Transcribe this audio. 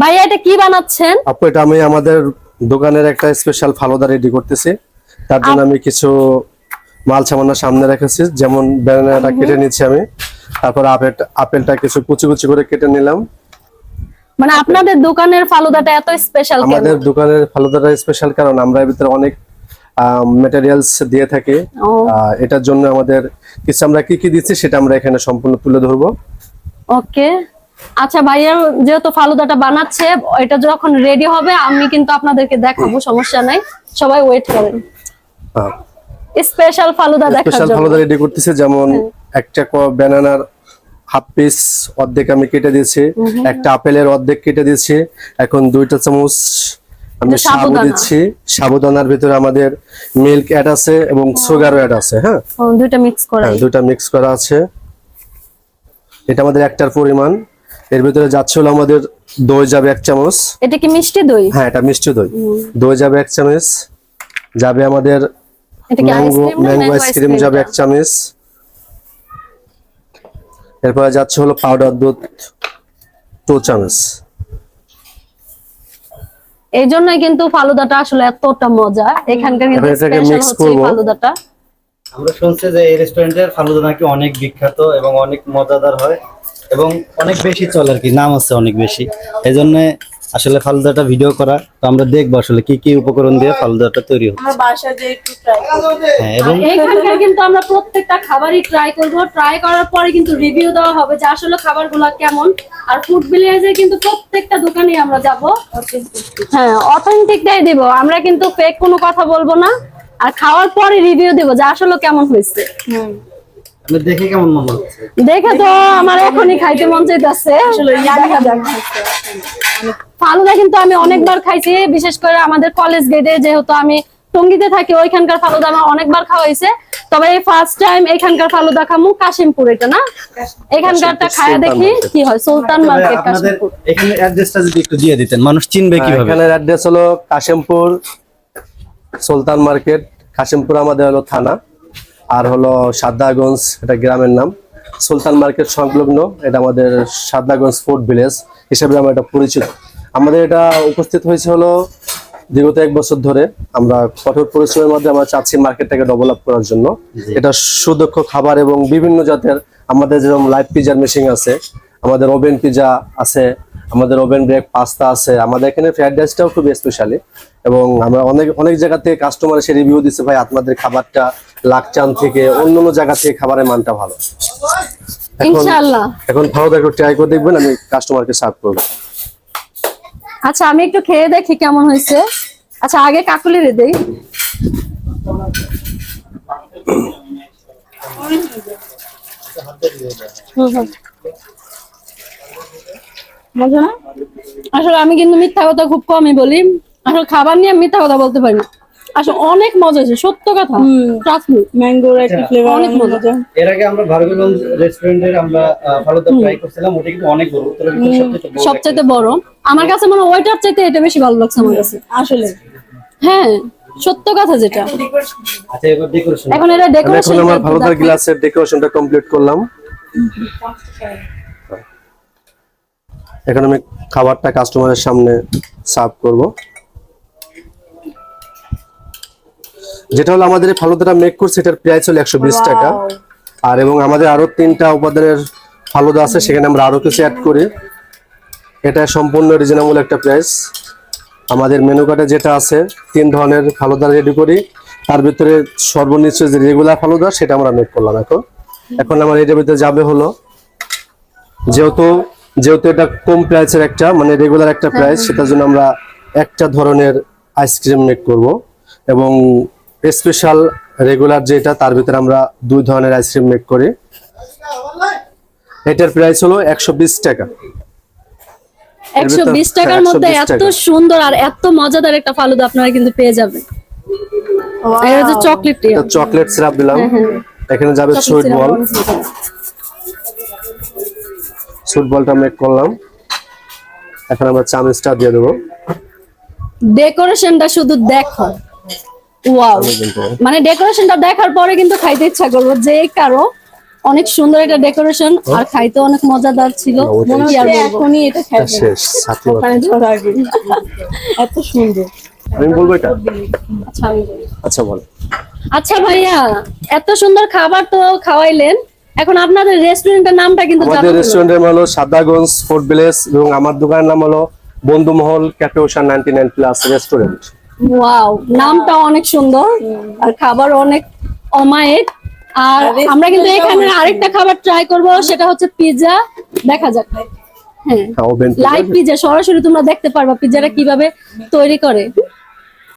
ভাইয়া এটা কি বানাচ্ছেন? আপু এটা আমি আমাদের দোকানের একটা স্পেশাল ফালুদা রেডি করতেছি। তার জন্য আমি কিছু মাল সামান্য সামনে রেখেছি যেমন ব্যানানাটা কেটে নিচ্ছি আমি। তারপর আপেল আপেলটা কিছু কুচি কুচি করে কেটে নিলাম। মানে আপনাদের দোকানের ফালুদাটা এত স্পেশাল কেন? আমাদের দোকানের ফালুদাটা স্পেশাল কারণ আমরা এর ভিতরে অনেক মেটেরিয়ালস দিয়ে থাকি। এটার জন্য আমাদের কিছু আমরা কি কি দিচ্ছি সেটা আমরা এখানে সম্পূর্ণ তুলে ধরবো। ওকে। আচ্ছা ভাইয়া যেহেতু ফালুদাটা বানাচ্ছে এটা যখন রেডি হবে আমি কিন্তু আপনাদেরকে দেখাবো সমস্যা নাই। সবাই ওয়েট করেন। স্পেশাল ফালুদা দেখার স্পেশাল ফালুদা রেডি করতেছে যেমন একটা ব্যানানার হাফ পিস অর্ধেক আমি কেটে দিয়েছি একটা আপেলের অর্ধেক কেটে দিয়েছি এখন দুইটা চামচ আমি সাবু সাবুদানা। দিচ্ছি। সাবুদানার ভিতরে আমাদের মিল্ক অ্যাড আছে এবং সুগারও অ্যাড আছে হ্যাঁ? দুইটা মিক্স করে হ্যাঁ দুইটা মিক্স করা আছে। এটা আমাদের একটার পরিমাণ। এর ভিতরে যাচ্ছে হলো আমাদের দই যাবে এক চামচ। এটা কি মিষ্টি দই? হ্যাঁ এটা মিষ্টি দই। দই যাবে এক চামচ। যাবে আমাদের এটা কি ম্যাঙ্গো আইসক্রিম ম্যাঙ্গো আইসক্রিম যাবে এক চামচ। এরপরে যাচ্ছে হলো পাউডার দুধ টু চামচ। এই জন্যই কিন্তু ফালুদাটা আসলে এতটা মজা। এখানকার কিন্তু স্পেশাল। ফালুদাটা। আমরা শুনছি যে এই রেস্টুরেন্টের ফালুদা নাকি অনেক বিখ্যাত এবং অনেক মজাদার হয়। এবং অনেক বেশি চলে আর কি নাম আছে অনেক বেশি। এই জন্য আসলে ফালুদাটা ভিডিও করা তো আমরা দেখব আসলে কি কি উপকরণ দিয়ে ফালুদাটা তৈরি হচ্ছে। আমার বাসায় যে একটু ট্রাই হ্যাঁ এবং এখানকার কিন্তু আমরা প্রত্যেকটা খাবারই ট্রাই করব। ট্রাই করার পরে কিন্তু রিভিউ দেওয়া হবে যে আসলে খাবারগুলো কেমন। আর ফুড ভিলেজে কিন্তু প্রত্যেকটা দোকানে আমরা যাব। হ্যাঁ অথেন্টিকটাই দিব। আমরা কিন্তু ফেক কোনো কথা বলব না। আর খাওয়ার পরে রিভিউ দেব যে আসলে কেমন হয়েছে। আপনি দেখে কেমন মনে হচ্ছে দেখে তো আমার এখনই খাইতে মন চাইতেছে। ফালুদা কিন্তু আমি অনেকবার খাইছি বিশেষ করে আমাদের কলেজ গেটে যেহেতু আমি টঙ্গিতে থাকি ওইখানকার ফালুদা আমার অনেকবার খাওয়া হয়েছে। তবে এই ফার্স্ট টাইম এখানকার ফালুদা খামু কাশিমপুর এটা না? এখানকারটা খায়া দেখি কি হয় সুলতান মার্কেট কাশিমপুর। এখানে অ্যাড্রেসটা যদি একটু দিয়ে দিতেন মানুষ চিনবে কীভাবে? এখানের অ্যাড্রেস হলো কাশিমপুর সুলতান মার্কেট কাশিমপুর আমাদের হলো থানা। আর হলো সাদ্দাগঞ্জ এটা গ্রামের নাম। সুলতান মার্কেট সংলগ্ন এটা আমাদের সাদ্দাগঞ্জ ফুড ভিলেজ হিসেবে আমরা এটা পরিচিত। আমাদের এটা উপস্থিত হয়েছে হলো বিগত এক বছর ধরে। আমরা কঠোর পরিশ্রমের মধ্যে আমরা চাচ্ছি মার্কেটটাকে ডেভেলপ করার জন্য। এটা সুদক্ষ খাবার এবং বিভিন্ন জাতের আমাদের যেরকম লাইভ পিজার মেশিন আছে আমাদের ওভেন পিজা আছে আমাদের ওভেন ব্রেক পাস্তা আছে। আমাদের এখানে ফ্রাইড রাইসটাও খুব স্পেশালি এবং আমরা অনেক অনেক জায়গা থেকে কাস্টমার এসে রিভিউ দিচ্ছে ভাই আপনাদের খাবারটা লাকচান থেকে অন্য অন্য জায়গা থেকে খাবারের মানটা ভালো। ইনশাআল্লাহ। এখন ভালো একটু ট্রাই করে দেখবেন আমি কাস্টমারকে সার্ভ করব। আচ্ছা আমি একটু খেয়ে দেখি কেমন হয়েছে। আচ্ছা আগে কাকুলিরে দেই। হুম, হুম। না? আসলে আমি কিন্তু মিথ্যা কথা খুব কমই বলি। আসলে খাবার নিয়ে আমি মিথ্যা কথা বলতে পারি না। আসলে অনেক মজা হয়েছে সত্য কথা। Trust me, ম্যাঙ্গোর একটা ফ্লেভার অনেক মজা। এর আগে আমরা রেস্টুরেন্টের আমরা ফালুদা ট্রাই করছিলাম ওটা কিন্তু অনেক বড় উত্তরের সবচেয়ে বড় সবচাইতে বড়। আমার কাছে মনে হয় ওইটার চাইতে এটা বেশি ভালো লাগছে আমার কাছে। আসলে। হ্যাঁ সত্য কথা যেটা। আচ্ছা এবার ডেকোরেশন এখন এটা আমি এখন ডেকোরেশন আমার ভালোদার গ্লাসের ডেকোরেশনটা কমপ্লিট করলাম। এখন আমি খাবারটা কাস্টমারের সামনে সার্ভ করব। যেটা হলো আমাদের এই ফালুদাটা মেক করছে এটার প্রাইস হলো একশো বিশ টাকা। আর এবং আমাদের আরও তিনটা উপাদানের ফালুদা আছে সেখানে আমরা আরও কিছু অ্যাড করি। এটা সম্পূর্ণ রিজনেবল একটা প্রাইস আমাদের মেনু কার্ডে যেটা আছে তিন ধরনের ফালুদা রেডি করি। তার ভিতরে সর্বনিচ্চ যে রেগুলার ফালুদা সেটা আমরা মেক করলাম এখন। এখন আমার এটার ভিতরে যাবে হলো যেহেতু যেহেতু এটা কম প্রাইসের একটা মানে রেগুলার একটা প্রাইস সেটার জন্য আমরা একটা ধরনের আইসক্রিম মেক করব। এবং স্পেশাল রেগুলার যেটা তার ভিতরে আমরা দুই ধরনের আইসক্রিম মেক করি। এটার প্রাইস হলো একশো বিশ টাকা। একশো বিশ হ্যাঁ, টাকার মধ্যে এত সুন্দর আর এত মজাদার একটা ফালুদা আপনারা কিন্তু পেয়ে যাবেন। চকলেট এটা চকলেট সিরাপ দিলাম। এখানে যাবে সুইট বল সুইট বলটা মেক করলাম। এখন আমরা চামচটা দিয়ে দেবো। ডেকোরেশনটা শুধু দেখো। ওয়াও মানে ডেকোরেশনটা দেখার পরে কিন্তু খাইতে ইচ্ছা করব যে কারও অনেক সুন্দর একটা ডেকোরেশন আর খাইতে অনেক মজাদার ছিল। কি আর বলব? এখনই এটা এটা আগে। এত সুন্দর। আমি বলব এটা? আচ্ছা। আচ্ছা বল। আচ্ছা ভাইয়া এত সুন্দর খাবার তো খাওয়াইলেন। এখন আপনাদের রেস্টুরেন্টের নামটা কিন্তু জানা আমাদের। রেস্টুরেন্টের নাম হলো সাদাগঞ্জ ফুড ভিলেজ এবং আমার দোকানের নাম হলো Bondhumohol cafe ocean ninety nine plus restaurant wow নামটা অনেক সুন্দর আর খাবার অনেক অমায়িক। আর আর আমরা কিন্তু এখানে আরেকটা খাবার ট্রাই করব সেটা হচ্ছে পিৎজা দেখা যাক। হ্যাঁ লাইভ পিৎজা সরাসরি তোমরা দেখতে পারবা পিৎজাটা কীভাবে তৈরি করে।